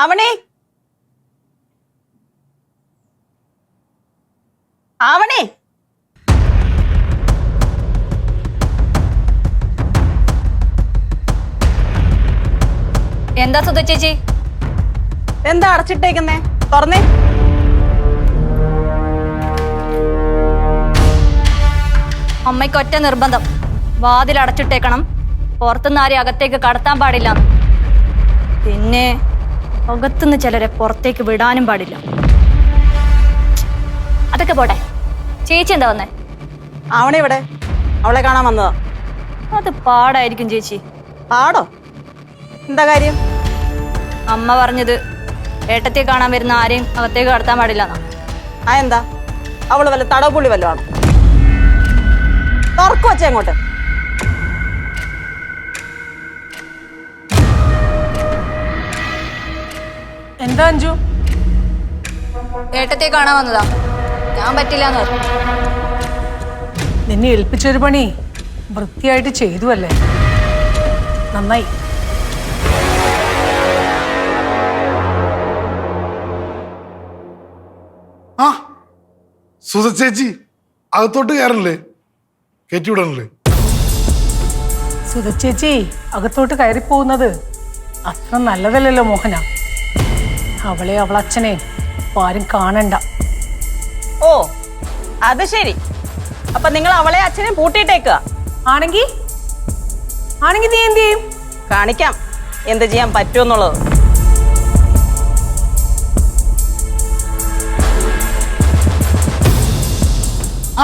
ആവണേ. ആവണേ. എന്താ സുധ ചേച്ചി? എന്താ അടച്ചിട്ടേക്കുന്നേ? തുറന്നേ. അമ്മയ്ക്ക് ഒറ്റ നിർബന്ധം. വാതിൽ അടച്ചിട്ടേക്കണം പുറത്തുനിന്ന് ആരെയും അകത്തേക്ക് കടത്താൻ പാടില്ല. പിന്നെ അകത്തുനിന്ന് ചിലരെ പുറത്തേക്ക് വിടാനും പാടില്ല. അതൊക്കെ പോട്ടെ. ചേച്ചി എന്താ വന്നേ? ആവണേ ഇവിടെ. അവളെ കാണാൻ വന്നതാ. അത് പാടായിരിക്കും ചേച്ചി. പാടോ? എന്താ കാര്യം? അമ്മ പറഞ്ഞത് ഏട്ടത്തെ കാണാൻ വരുന്ന ആരെയും അകത്തേക്ക് കടത്താൻ പാടില്ല ആ എന്താ? അവൾ വല്ല തടവുപുള്ളി വല്ലതാണോ വച്ചേ അങ്ങോട്ട്? എന്താ അഞ്ചു ഏട്ടത്തെ കാണാൻ വന്നതാ. ഞാൻ പറ്റില്ല എന്ന് പറഞ്ഞു. നിന്നെ ഏൽപ്പിച്ചൊരു പണി വൃത്തിയായിട്ട് ചെയ്തു അല്ലേ നന്നായി. ആ സുധ ചേച്ചി അകത്തോട്ട് കയറല്ലേ കയറ്റിവിടണല്ലേ സുധ ചേച്ചി അകത്തോട്ട് കയറി പോകുന്നത് അത്ര നല്ലതല്ലല്ലോ മോഹന. അവളെ അവളച്ഛനെ അച്ഛനെ ആരും കാണണ്ട. ഓ അത് ശരി. അപ്പൊ നിങ്ങൾ അവളെ അച്ഛനെ പൂട്ടിയിട്ടേക്കുക ആണെങ്കി? ആണെങ്കി നീ എന്ത് ചെയ്യും? കാണിക്കാം. എന്ത് ചെയ്യാൻ പറ്റുമെന്നുള്ളത്.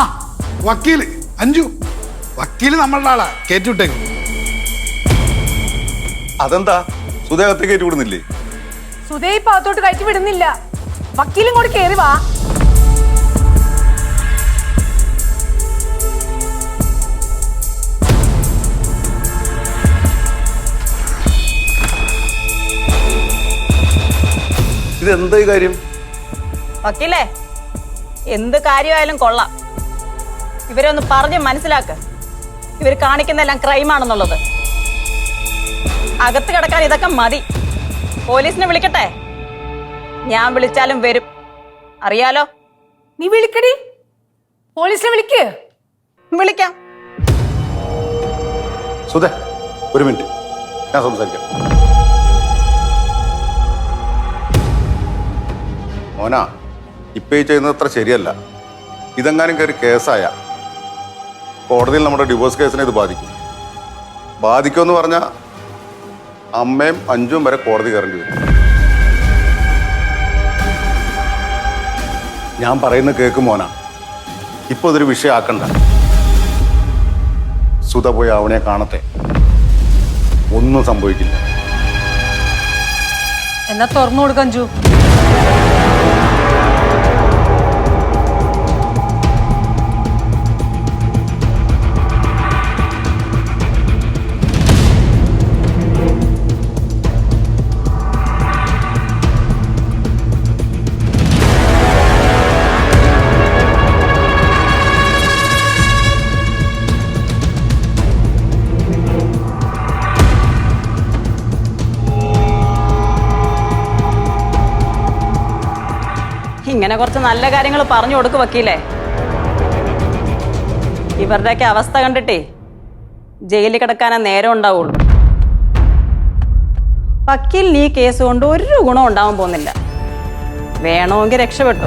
ആ വക്കീൽ. അഞ്ചു വക്കീൽ നമ്മളുടെ ആളാ. കേറ്റിവിട്ടേക്കും അതെന്താ? സുദേഹത്തെ കയറ്റി വിടുന്നില്ലേ? സുധേ ഇപ്പൊ അകത്തോട്ട് കയറ്റി വിടുന്നില്ല. വക്കീലും കൂടി കയറി വാ. ഇതെന്താ ഈ കാര്യം? വക്കീലേ എന്ത് കാര്യമായാലും കൊള്ളാം. ഇവരെ ഒന്ന് പറഞ്ഞ് മനസ്സിലാക്ക്. ഇവർ കാണിക്കുന്നതെല്ലാം ക്രൈമാണെന്നുള്ളത് അകത്ത് കിടക്കാൻ ഇതൊക്കെ മതി. പോലീസിനെ വിളിക്കട്ടെ? ഞാൻ വിളിച്ചാലും വരും. അറിയാലോ? നീ വിളിക്കടി. പോലീസിനെ വിളിക്ക്. വിളിക്കാം. സുധേ ഒരു മിനിറ്റ്. ഞാൻ സംസാരിക്കാം. മോനാ ഇപ്പൊ ഈ ചെയ്യുന്നത് അത്ര ശരിയല്ല. ഇതെങ്ങാനും കയറി കേസായ. കോടതിയിൽ നമ്മുടെ ഡിവോഴ്സ് കേസിനെ ഇത് ബാധിക്കും. ബാധിക്കുമെന്ന് പറഞ്ഞാൽ അമ്മയും അഞ്ചും വരെ കോടതി കയറേണ്ടി വരും. ഞാൻ പറയുന്നത് കേക്ക് മോനാ. ഇപ്പൊ ഇതൊരു വിഷയമാക്കണ്ട. സുധ പോയി അവനെ കാണട്ടെ. ഒന്നും സംഭവിക്കില്ല. എന്നാ തുറന്നു കൊടുക്കാൻ അഞ്ജു ഇങ്ങനെ കുറച്ച് നല്ല കാര്യങ്ങൾ പറഞ്ഞു കൊടുക്ക് വക്കീലേ. ഇവരുടെയൊക്കെ അവസ്ഥ കണ്ടിട്ടേ ജയിലിൽ കിടക്കാനേ നേരം ഉണ്ടാവുള്ളൂ. വക്കീലിന് ഈ കേസ് കൊണ്ട് ഒരു ഗുണം ഉണ്ടാവാൻ പോകുന്നില്ല. വേണമെങ്കിൽ രക്ഷപ്പെട്ടു.